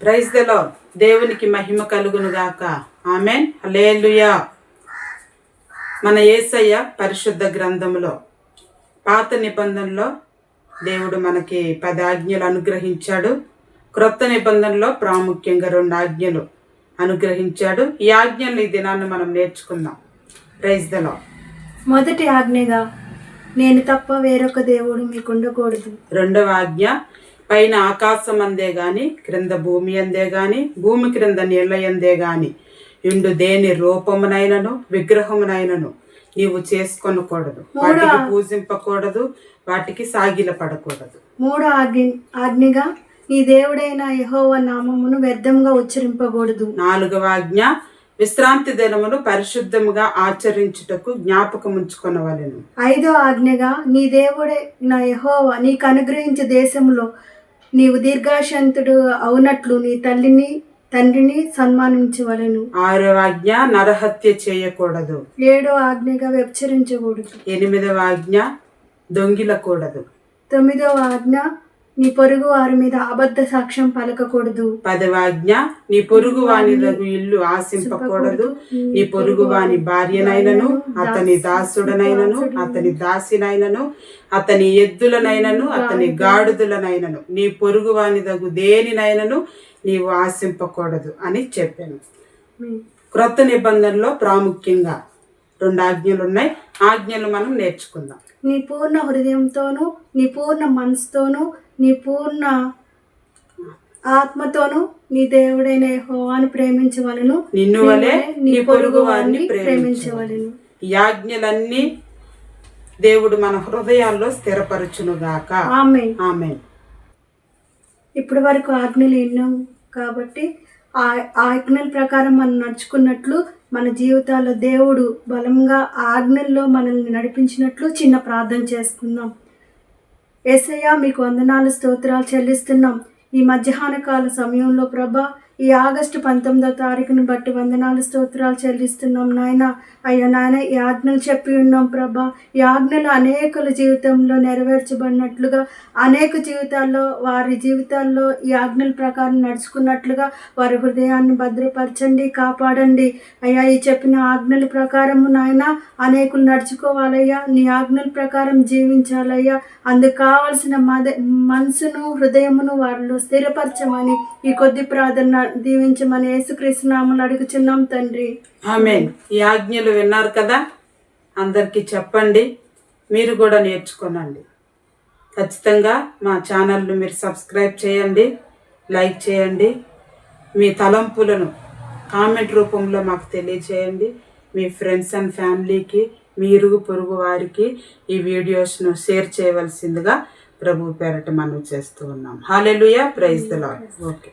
Praise దలో దేవునికి మహిమ కలుగును గాక. ఆమెన్ హలేలుయా మన యేసయ్య పరిశుద్ధ గ్రంథములో పాత నిబంధనలో దేవుడు మనకి పది ఆజ్ఞలు అనుగ్రహించాడు. క్రొత్త నిబంధనలో ప్రాముఖ్యంగా రెండు ఆజ్ఞలు అనుగ్రహించాడు. ఈ ఆజ్ఞలు ఈ దినాన్ని మనం నేర్చుకుందాం. ప్రైజ్ దలో మొదటి ఆజ్ఞగా నేను తప్ప వేరొక దేవుడు మీకు ఉండకూడదు రెండవ ఆజ్ఞ పైన ఆకాశం అందే గాని క్రింద భూమి అందే గాని భూమి క్రింద నీళ్ళ అందే గాని ఇండు దేని రూపమునైనను విగ్రహమునైనను నీవు చేసుకొనకూడదు. వాటికి పూజింపకూడదు వాటికి సాగిల పడకూడదు మూడో ఆజ్ఞ ఆజ్ఞగా? నీ దేవుడైన యెహోవా నామమును వ్యర్థంగా ఉచ్చరింపకూడదు. నాలుగవ ఆజ్ఞ విశ్రాంతి దినమును పరిశుద్ధముగా ఆచరించుటకు జ్ఞాపకముంచుకొనవలెను. ఐదో ఆజ్ఞగా నీ దేవుడే నా యెహోవా నీకు అనుగ్రహించే దేశంలో నీవు దీర్ఘాశంతుడు అవునట్లు నీ తల్లిని తండ్రిని సన్మానించవలెను. ఆరవ ఆజ్ఞ నరహత్య చేయకూడదు. ఏడో ఆజ్ఞగా వ్యభిచరించకూడదు. ఎనిమిదవ ఆజ్ఞ దొంగిలకూడదు. తొమ్మిదవ ఆజ్ఞ నీ పొరుగు వారి మీద అబద్ధ సాక్ష్యం పలకకూడదు. పదవ ఆజ్ఞ నీ పొరుగు వాని ఇల్లు ఆశింపకూడదు. నీ పొరుగు వాని భార్యనైనను అతని దాసుడనైనను అతని దాసినైనను అతని ఎద్దులనైనను అతని గాడిదలనైనను. నీ పొరుగు వాని దగు దేనినైనను నీవు ఆశింపకూడదు అని చెప్పాను. క్రొత్త నిబంధనలో ప్రాముఖ్యంగా రెండు ఆజ్ఞలు ఉన్నాయి ఆజ్ఞలు మనం నేర్చుకుందాం. నీ పూర్ణ హృదయంతోనూ నీ పూర్ణ మనసుతోనూ నీ పూర్ణ ఆత్మతోనూ నీ దేవుడైన యెహోవాను ప్రేమించవలను. నిన్ను వలె నీ పొరుగు వారిని ప్రేమించవలెను. ఆజ్ఞలన్నీ దేవుడు మన హృదయాల్లో స్థిరపరచునుగాక. ఆమె ఆమె ఇప్పటి వరకు ఆజ్ఞలు విన్నాం కాబట్టి ఆ ఆజ్ఞల ప్రకారం మనం నడుచుకున్నట్లు మన జీవితాల్లో దేవుడు బలంగా ఆజ్ఞల్లో మనల్ని నడిపించినట్లు చిన్న ప్రార్థన చేసుకుందాం. ఏసయ్య మీకు వందనాలు స్తోత్రాలు చెల్లిస్తున్నాం. ఈ మధ్యాహ్న కాల సమయంలో ప్రభా ఈ ఆగస్టు పంతొమ్మిదో తారీఖును బట్టి వందనాలు స్తోత్రాలు చెల్లిస్తున్నాం నాయన. అయ్యా నాయన ఈ ఆజ్ఞలు చెప్పి ఉన్నాం ప్రభా. ఈ ఆజ్ఞలు అనేకుల జీవితంలో నెరవేర్చబడినట్లుగా అనేక జీవితాల్లో వారి జీవితాల్లో ఈ ఆజ్ఞల ప్రకారం నడుచుకున్నట్లుగా వారి హృదయాన్ని భద్రపరచండి కాపాడండి. అయ్యా ఈ చెప్పిన ఆజ్ఞల ప్రకారము నాయన అనేకులు నడుచుకోవాలయ్యా. నీ ఆజ్ఞల ప్రకారం జీవించాలయ్యా. అందుకు కావలసిన మద మనసును హృదయమును వారిలో స్థిరపరచమని ఈ కొద్ది ప్రార్థన దీవించమని యేసుక్రీస్తునామలు అడుగుచున్నాం తండ్రి. ఆమెన్. ఈ ఆజ్ఞలు విన్నారు కదా? అందరికీ చెప్పండి. మీరు కూడా నేర్చుకోనండి. ఖచ్చితంగా మా ఛానల్ను మీరు సబ్స్క్రైబ్ చేయండి లైక్ చేయండి మీ తలంపులను కామెంట్ రూపంలో మాకు తెలియచేయండి మీ ఫ్రెండ్స్ అండ్ ఫ్యామిలీకి మీ ఇరుగు పొరుగు వారికి ఈ వీడియోస్ను షేర్ చేయవలసిందిగా ప్రభు పేరట మనం చేస్తూ ఉన్నాం. Hallelujah. Praise the lord okay.